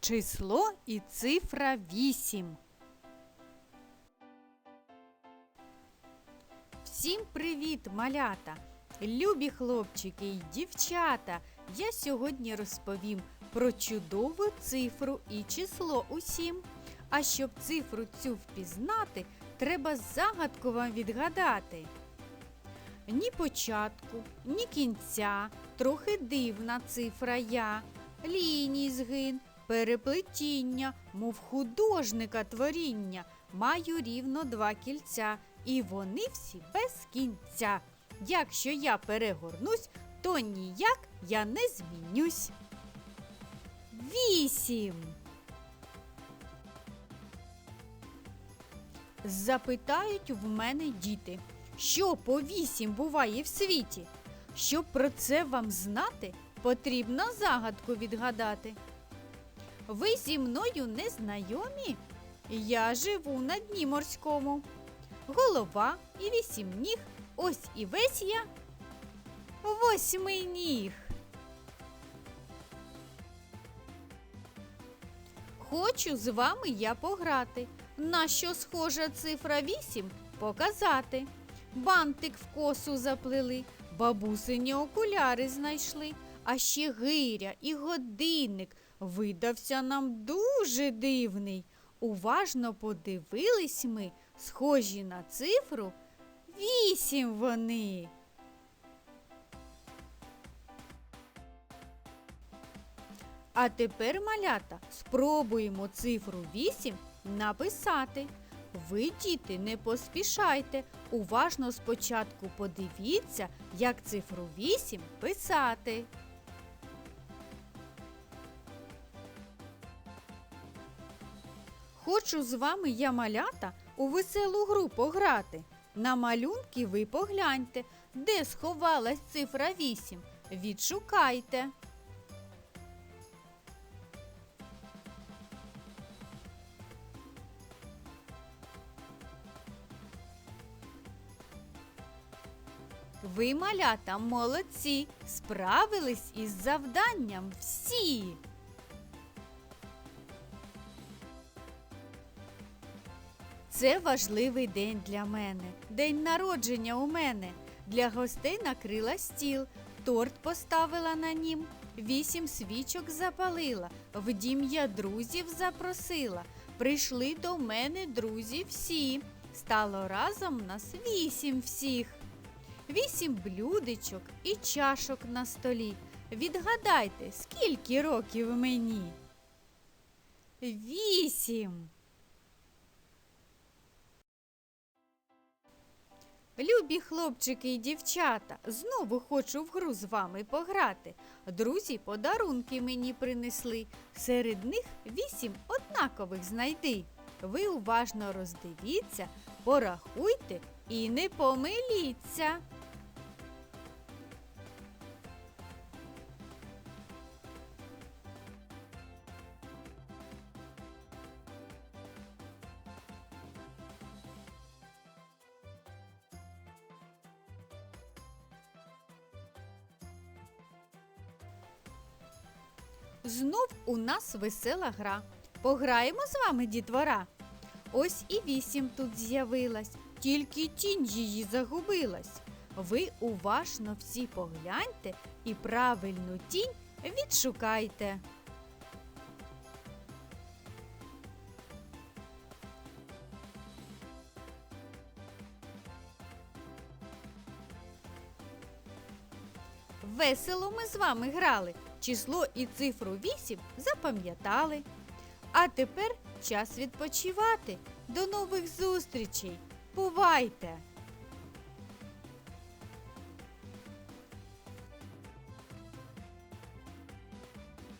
Число і цифра 8. Всім привіт, малята! Любі хлопчики й дівчата! Я сьогодні розповім про чудову цифру і число усім. А щоб цифру цю впізнати, треба загадку вам відгадати. Ні початку, ні кінця, трохи дивна цифра я, ліній згин, переплетіння, мов художника творіння, маю рівно два кільця, і вони всі без кінця. Якщо я перегорнусь, то ніяк я не змінюсь. Вісім. Запитають в мене діти, що по вісім буває в світі. Щоб про це вам знати, потрібно загадку відгадати. Ви зі мною не знайомі? Я живу на дні морському. Голова і вісім ніг, ось і весь я. Восьми ніг. Хочу з вами я пограти. На що схожа цифра 8 показати. Бантик в косу заплели, бабусині окуляри знайшли, а ще гиря і годинник видався нам дуже дивний. Уважно подивились ми, схожі на цифру вісім вони. А тепер, малята, спробуємо цифру 8 написати. Ви, діти, не поспішайте. Уважно спочатку подивіться, як цифру 8 писати. Хочу з вами я малята у веселу гру пограти. На малюнки ви погляньте, де сховалась цифра 8. Відшукайте. Ви, малята, молодці, справились із завданням всі. Це важливий день для мене, день народження у мене. Для гостей накрила стіл, торт поставила на нім, вісім свічок запалила, в дім я друзів запросила. Прийшли до мене друзі всі. Стало разом нас вісім всіх. Вісім блюдечок і чашок на столі. Відгадайте, скільки років мені? Вісім. Любі хлопчики і дівчата, знову хочу в гру з вами пограти. Друзі подарунки мені принесли. Серед них вісім однакових знайди. Ви уважно роздивіться, порахуйте і не помиліться. Знов у нас весела гра. Пограємо з вами, дітвора. Ось і вісім тут з'явилась, тільки тінь її загубилась. Ви уважно всі погляньте і правильну тінь відшукайте. Весело ми з вами грали. Число і цифру 8 запам'ятали. А тепер час відпочивати. До нових зустрічей. Бувайте!